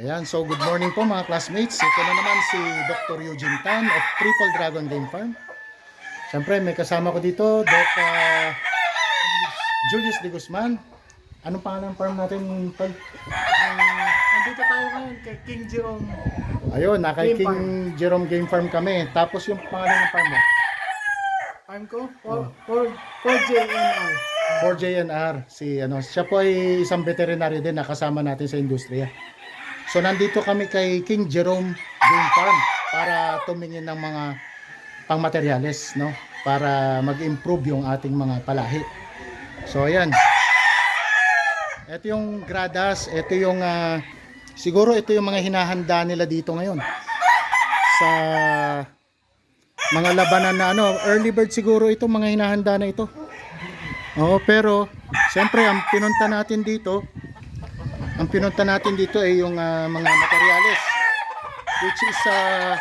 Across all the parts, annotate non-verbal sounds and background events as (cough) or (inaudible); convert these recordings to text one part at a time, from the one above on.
Ayan, so good morning po mga classmates. Ito na naman si Dr. Eugene Tan of Triple Dragon Game Farm. Siyempre, may kasama ko dito, Doc ah, Julius de Guzman. Anong pangalan ng farm natin, Tol? Ah, nandito tayo ngayon kay King Jerome. Ayun, nakay Game King Jerome Game Farm kami. Tapos yung pangalan ng farm mo? Farm ko, for, for, for JNR. 4JNR. Si, ano, siya po ay isang veterinary din na kasama natin sa industriya. So nandito kami kay King Jerome Game Farm para tumingin ng mga pangmaterials, no? Para mag-improve yung ating mga palahi. So ayan. Ito yung gradas, ito yung ah, siguro ito yung mga hinahanda nila dito ngayon. Sa mga labanan na ano, early bird siguro ito mga hinahanda na ito. Oo, pero siyempre ang pinunta natin dito, ang pinunta natin dito ay yung ah, mga materyales which is ah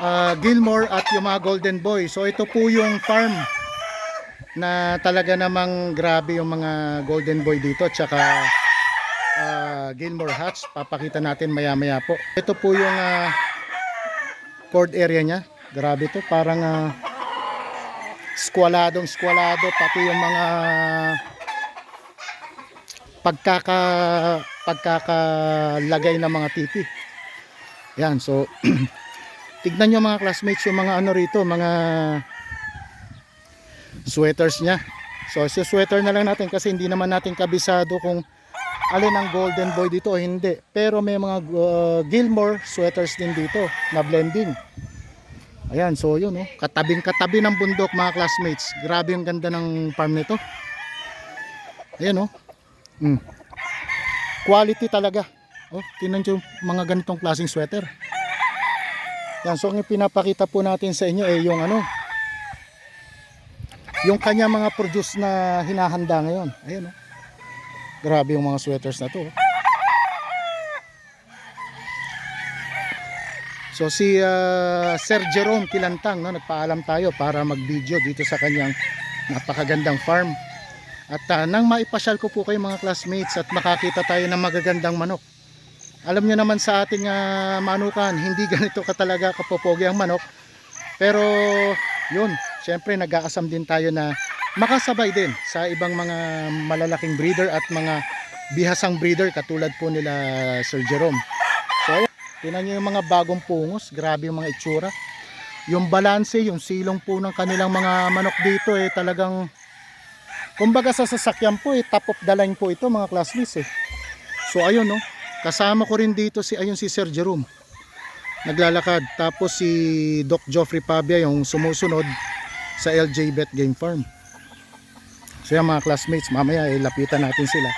ah, Gilmore at yung mga Golden Boy. So ito po yung farm na talaga namang grabe yung mga Golden Boy dito tsaka ah, Gilmore Hats. Papakita natin maya-maya po. Ito po yung ah, cord area niya. Grabe to, parang ah, skwaladong skwalado pati yung mga pagkaka pagkakalagay ng mga tipi. Yan, so (clears throat) tignan nyo mga classmates yung mga ano rito, mga sweaters niya. So, si sweater na lang natin kasi hindi naman natin kabisado kung alin ang golden boy dito o hindi. Pero may mga uh, Gilmore sweaters din dito na blending. Ayan, so yun, oh. katabing katabi ng bundok mga classmates. Grabe yung ganda ng farm nito. Ayan, oh. Mm. Quality talaga. Oh, tingnan nyo yung mga ganitong klaseng sweater. Yan, so ang pinapakita po natin sa inyo ay yung ano, yung kanya mga produce na hinahanda ngayon. Ayan, oh. Grabe yung mga sweaters na to. oh. So si ah, Sir Jerome Kilantang, no, nagpaalam tayo para mag-video dito sa kanyang napakagandang farm. At ah, nang maipasyal ko po kayo mga classmates at makakita tayo ng magagandang manok. Alam niyo naman sa ating ah, manukan, hindi (laughs) ganito ka talaga kapopogi ang manok. Pero yun, syempre nag-aasam din tayo na makasabay din sa ibang mga malalaking breeder at mga bihasang breeder katulad po nila Sir Jerome. So Tingnan nyo yung mga bagong pungos. Grabe yung mga itsura. Yung balanse, yung silong po ng kanilang mga manok dito eh talagang kumbaga sa sasakyan po eh top of the line po ito mga classmates eh. So ayun no. Kasama ko rin dito si ayun si Sir Jerome. Naglalakad. Tapos si Doc Geoffrey Pabia yung sumusunod sa LJ Bet Game Farm. So yan mga classmates, mamaya eh, lapitan natin sila.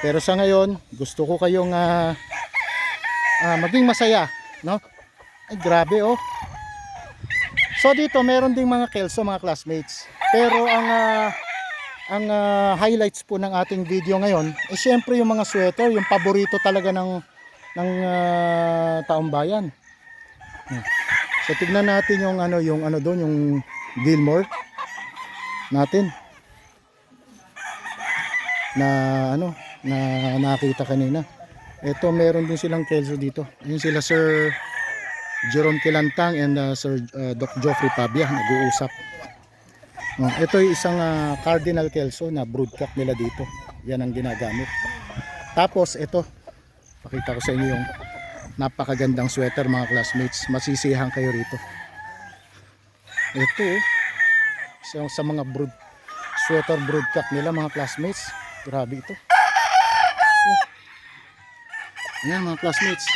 Pero sa ngayon, gusto ko kayong ah, ah, maging masaya, no? Ay grabe oh. So dito meron ding mga kelso mga classmates. Pero ang ah, ang ah, highlights po ng ating video ngayon, eh syempre yung mga sweater, yung paborito talaga ng ng ah, taong bayan. So tignan natin yung ano yung ano doon yung Gilmore natin na ano na nakita kanina. Ito meron din silang kelso dito. Ayun sila Sir Jerome Kilantang and uh, Sir uh, Doc Geoffrey Pabia nag-uusap. Oh, ito yung isang uh, cardinal kelso na broodcock nila dito. Yan ang ginagamit. Tapos ito, pakita ko sa inyo yung napakagandang sweater mga classmates. Masisihan kayo rito. Ito, oh, isa sa mga brood sweater broodcock nila mga classmates. Grabe ito. Ayan mga classmates.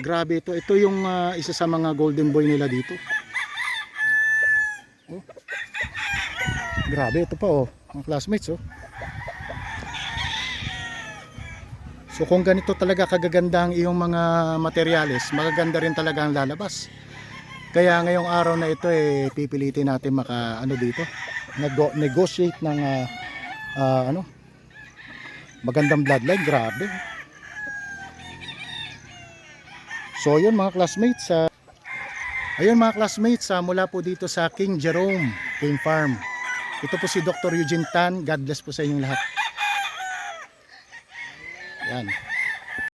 Grabe ito. Ito yung ah, isa sa mga golden boy nila dito. Grabe ito pa oh. Mga classmates oh. So kung ganito talaga kagaganda ang iyong mga materyales, magaganda rin talaga ang lalabas. Kaya ngayong araw na ito eh pipilitin natin maka ano dito, nego- negotiate ng ah, ah, ano magandang bloodline, grabe. So yun mga classmates, sa ayun mga classmates, ah, mula po dito sa King Jerome Game Farm. Ito po si Dr. Eugene Tan. God bless po sa inyong lahat. Yan.